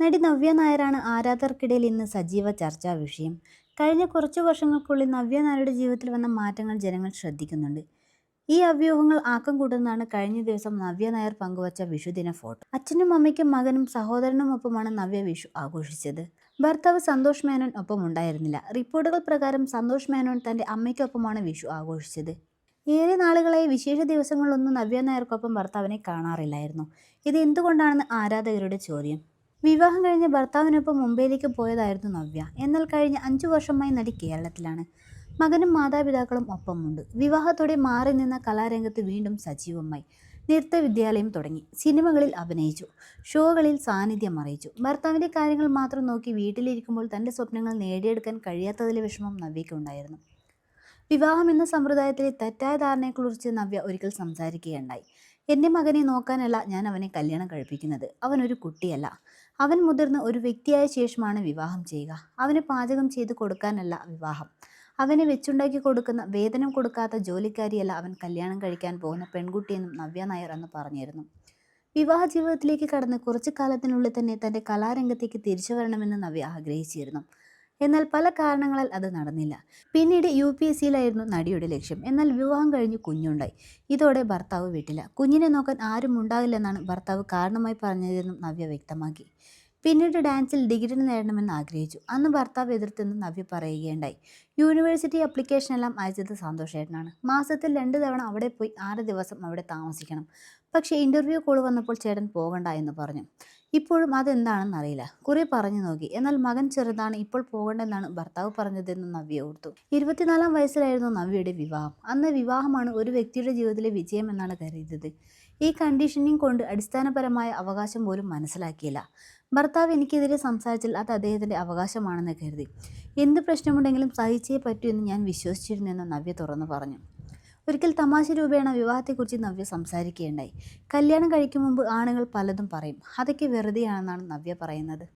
നടി നവ്യ നായരാണ് ആരാധകർക്കിടയിൽ ഇന്ന് സജീവ ചർച്ചാ വിഷയം. കഴിഞ്ഞ കുറച്ചു വർഷങ്ങൾക്കുള്ളിൽ നവ്യ നായരുടെ ജീവിതത്തിൽ വന്ന മാറ്റങ്ങൾ ജനങ്ങൾ ശ്രദ്ധിക്കുന്നുണ്ട്. ഈ അവ്യൂഹങ്ങൾ ആക്കം കൂട്ടുന്നതാണ് കഴിഞ്ഞ ദിവസം നവ്യ നായർ പങ്കുവച്ച വിഷുദിന ഫോട്ടോ. അച്ഛനും അമ്മയ്ക്കും മകനും സഹോദരനും ഒപ്പമാണ് നവ്യ വിഷു ആഘോഷിച്ചത്. ഭർത്താവ് സന്തോഷ് മേനോൻ ഒപ്പം ഉണ്ടായിരുന്നില്ല. റിപ്പോർട്ടുകൾ പ്രകാരം സന്തോഷ് മേനോൻ തന്റെ അമ്മയ്ക്കൊപ്പമാണ് വിഷു ആഘോഷിച്ചത്. ഏറെ നാളുകളായി വിശേഷ ദിവസങ്ങളിലൊന്നും നവ്യ നായർക്കൊപ്പം ഭർത്താവിനെ കാണാറില്ലായിരുന്നു. ഇത് എന്തുകൊണ്ടാണെന്ന് ആരാധകരുടെ ചോദ്യം. വിവാഹം കഴിഞ്ഞ് ഭർത്താവിനൊപ്പം മുംബൈയിലേക്ക് പോയതായിരുന്നു നവ്യ. എന്നാൽ കഴിഞ്ഞ അഞ്ചു വർഷമായി നടി കേരളത്തിലാണ്. മകനും മാതാപിതാക്കളും ഒപ്പമുണ്ട്. വിവാഹത്തോടെ മാറി നിന്ന കലാരംഗത്ത് വീണ്ടും സജീവമായി. നൃത്ത വിദ്യാലയം തുടങ്ങി. സിനിമകളിൽ അഭിനയിച്ചു. ഷോകളിൽ സാന്നിധ്യം അറിയിച്ചു. ഭർത്താവിന്റെ കാര്യങ്ങൾ മാത്രം നോക്കി വീട്ടിലിരിക്കുമ്പോൾ തന്റെ സ്വപ്നങ്ങൾ നേടിയെടുക്കാൻ കഴിയാത്തതിലെ വിഷമം നവ്യയ്ക്കുണ്ടായിരുന്നു. വിവാഹം എന്ന സമ്പ്രദായത്തിലെ തെറ്റായ ധാരണയെക്കുറിച്ച് നവ്യ ഒരിക്കൽ സംസാരിക്കുകയുണ്ടായി. എന്റെ മകനെ നോക്കാനല്ല ഞാൻ അവനെ കല്യാണം കഴിപ്പിക്കുന്നത്. അവൻ ഒരു കുട്ടിയല്ല. അവൻ മുതിർന്ന ഒരു വ്യക്തിയായ ശേഷമാണ് വിവാഹം ചെയ്യുക. അവന് പാചകം ചെയ്ത് കൊടുക്കാനല്ല വിവാഹം. അവനെ വെച്ചുണ്ടാക്കി കൊടുക്കുന്ന വേതനം കൊടുക്കാത്ത ജോലിക്കാരിയല്ല അവൻ കല്യാണം കഴിക്കാൻ പോകുന്ന പെൺകുട്ടിയെന്നും നവ്യ നായർ എന്ന് പറഞ്ഞിരുന്നു. വിവാഹ ജീവിതത്തിലേക്ക് കടന്ന് കുറച്ചു കാലത്തിനുള്ളിൽ തന്നെ തന്റെ കലാരംഗത്തേക്ക് തിരിച്ചു വരണമെന്ന് നവ്യ ആഗ്രഹിച്ചിരുന്നു. എന്നാൽ പല കാരണങ്ങളാൽ അത് നടന്നില്ല. പിന്നീട് യു പി എസ് സിയിലായിരുന്നു നടിയുടെ ലക്ഷ്യം. എന്നാൽ വിവാഹം കഴിഞ്ഞ് കുഞ്ഞുണ്ടായി. ഇതോടെ ഭർത്താവ് വീട്ടില്ല. കുഞ്ഞിനെ നോക്കാൻ ആരും ഉണ്ടാകില്ലെന്നാണ് ഭർത്താവ് കാരണമായി പറഞ്ഞതെന്നും നവ്യ വ്യക്തമാക്കി. പിന്നീട് ഡാൻസിൽ ഡിഗ്രി നേടണമെന്ന് ആഗ്രഹിച്ചു. അന്ന് ഭർത്താവ് എതിർത്തെന്ന് നവ്യ പറയുകയുണ്ടായി. യൂണിവേഴ്സിറ്റി അപ്ലിക്കേഷൻ എല്ലാം അയച്ചത് സന്തോഷേട്ടനാണ്. മാസത്തിൽ രണ്ട് തവണ അവിടെ പോയി ആറ് ദിവസം അവിടെ താമസിക്കണം. പക്ഷേ ഇന്റർവ്യൂ കോൾ വന്നപ്പോൾ ചേട്ടൻ പോകണ്ട എന്ന് പറഞ്ഞു. ഇപ്പോഴും അതെന്താണെന്ന് അറിയില്ല. കുറെ പറഞ്ഞു നോക്കി. എന്നാൽ മകൻ ചെറുതാണ് ഇപ്പോൾ പോകണ്ടെന്നാണ് ഭർത്താവ് പറഞ്ഞതെന്ന് നവ്യ ഓർത്തു. ഇരുപത്തിനാലാം വയസ്സിലായിരുന്നു നവ്യയുടെ വിവാഹം. അന്ന് വിവാഹമാണ് ഒരു വ്യക്തിയുടെ ജീവിതത്തിലെ വിജയം എന്നാണ് കരുതിയത്. ഈ കണ്ടീഷനിങ് കൊണ്ട് അടിസ്ഥാനപരമായ അവകാശം പോലും മനസ്സിലാക്കിയില്ല. ഭർത്താവ് എനിക്കെതിരെ സംസാരിച്ചാൽ അത് അദ്ദേഹത്തിന്റെ അവകാശമാണെന്ന് കരുതി. എന്ത് പ്രശ്നമുണ്ടെങ്കിലും സഹിച്ചേ പറ്റൂ എന്ന് ഞാൻ വിശ്വസിച്ചിരുന്നെന്ന് നവ്യ തുറന്നു പറഞ്ഞു. ഒരിക്കൽ തമാശ രൂപേണ വിവാഹത്തെക്കുറിച്ച് നവ്യ സംസാരിക്കുകയുണ്ടായി. കല്യാണം കഴിക്കും മുമ്പ് ആണുങ്ങൾ പലതും പറയും. അതൊക്കെ വെറുതെയാണെന്നാണ് നവ്യ പറയുന്നത്.